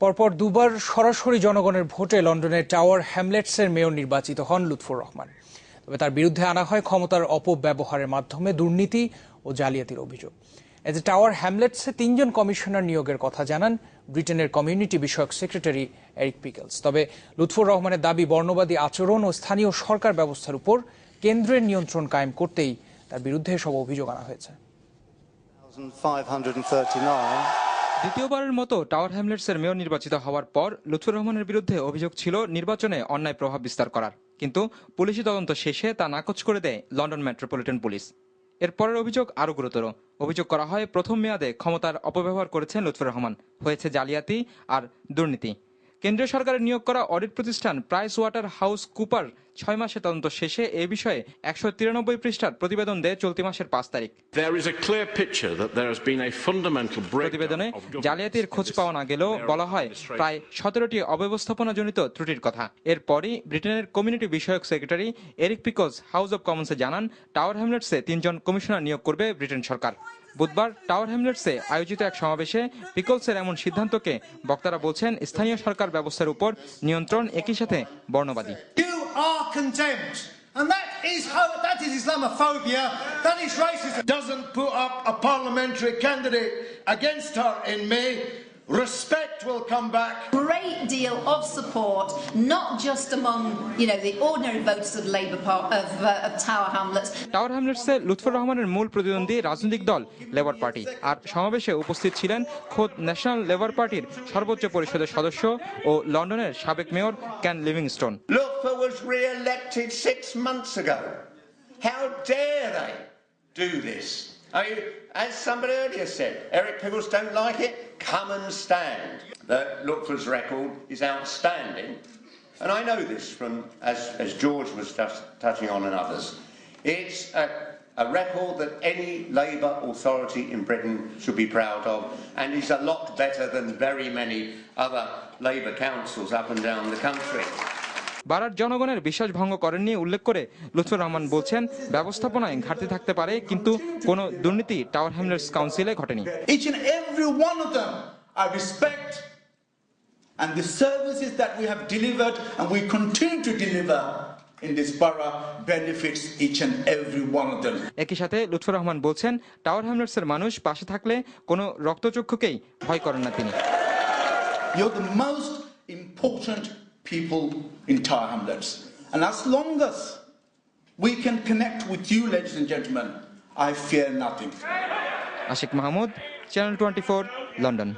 পরপর দুবার সরাসরি জনগণের ভোটে লন্ডনের টাওয়ার হ্যামলেটসের মেয়র নির্বাচিত হন লুৎফুর রহমান। তবে তার বিরুদ্ধে আনা হয় ক্ষমতার অপব্যবহারের মাধ্যমে দুর্নীতি ও জালিয়াতির অভিযোগ। এতে টাওয়ার হ্যামলেটসে তিনজন কমিশনার নিয়োগের কথা জানান ব্রিটেনের কমিউনিটি বিষয়ক সেক্রেটারি এরিক পিকেলস। তবে লুৎফুর রহমানের দাবি, বর্ণবাদী আচরণ ও স্থানীয় সরকার ব্যবস্থার উপর কেন্দ্রের নিয়ন্ত্রণ কায়েম করতেই তার বিরুদ্ধে সব অভিযোগ আনা হয়েছে। 539 দ্বিতীয়বারের মতো টাওয়ার হ্যামলেটসের মেয়র নির্বাচিত হওয়ার পর লুৎফুর রহমানের বিরুদ্ধে অভিযোগ ছিল নির্বাচনে অন্যায় প্রভাব বিস্তার করার। কিন্তু পুলিশি তদন্ত শেষে তা নাকচ করে দেয় লন্ডন মেট্রোপলিটন পুলিশ। এর পরের অভিযোগ আরও গুরুতর। অভিযোগ করা হয়, প্রথম মেয়াদে ক্ষমতার অপব্যবহার করেছেন লুৎফুর রহমান। হয়েছে জালিয়াতি আর দুর্নীতি। কেন্দ্রীয় সরকারের নিয়োগ করা অডিট প্রতিষ্ঠান প্রাইস ওয়াটার হাউস কুপার ছয় মাসে তদন্ত শেষে এ বিষয়ে একশো তিরানব্বই পৃষ্ঠার প্রতিবেদন দেয় চলতি মাসের পাঁচ তারিখ। প্রতিবেদনে জালিয়াতির খোঁজ পাওয়া না গেলেও বলা হয় প্রায় সতেরোটি অব্যবস্থাপনাজনিত ত্রুটির কথা। এরপরই ব্রিটেনের কমিউনিটি বিষয়ক secretary Eric Pickles house of কমন্সে জানান টাওয়ার হ্যামলেটসে তিনজন কমিশনার নিয়োগ করবে ব্রিটেন সরকার। বুধবার টাওয়ার হ্যামলেটসে আয়োজিত এক সমাবেশে পিকলসের এমন সিদ্ধান্তকে বক্তারা বলছেন স্থানীয় সরকার ব্যবস্থার উপর নিয়ন্ত্রণ একই সাথে বর্ণবাদী. And that is how that is Islamophobia, that is racism. doesn't put up a parliamentary candidate against her in May, respect will come back. great deal of support, not just among you know the ordinary voters of Labour Part of, uh, of Tower Hamlets, tower হ্যামলেটসে Lutfur রহমানের মূল প্রতিদ্বন্দ্বী রাজনৈতিক দল labour party আর সমাবেশে উপস্থিত ছিলেন খোদ national labour পার্টির সর্বোচ্চ পরিষদের সদস্য ও লন্ডনের সাবেক mayor Ken Livingstone Lutfer was re-elected six months ago. How dare they do this? Are you, as somebody earlier said, Eric Pickles don't like it, come and stand. That Lutfer's record is outstanding. And I know this from, as, as George was just touching on and others. It's a, a record that any Labour authority in Britain should be proud of and is a lot better than very many other Labour councils up and down the country. বারার জনগণের বিশ্বাস ভঙ্গ করেননি উল্লেখ করে লুৎফর রহমান বলছেন ব্যবস্থাপনায় ঘাটতি থাকতে পারে কিন্তু কোনো দুর্নীতি টাওয়ার হ্যামলেটস কাউন্সিলে ঘটেনি and the services that we have delivered and we continue to deliver in this borough benefits each and every one of them. একই সাথে লুৎফর রহমান বলছেন টাওয়ার হ্যামলেটসের মানুষ পাশে থাকলে কোনো রক্তচক্ষুকেই ভয় করেন না তিনি You're the most important people in Tar Hamlets. And as long as we can connect with you, ladies and gentlemen, I fear nothing. Ashik Mahmood, Channel 24, London.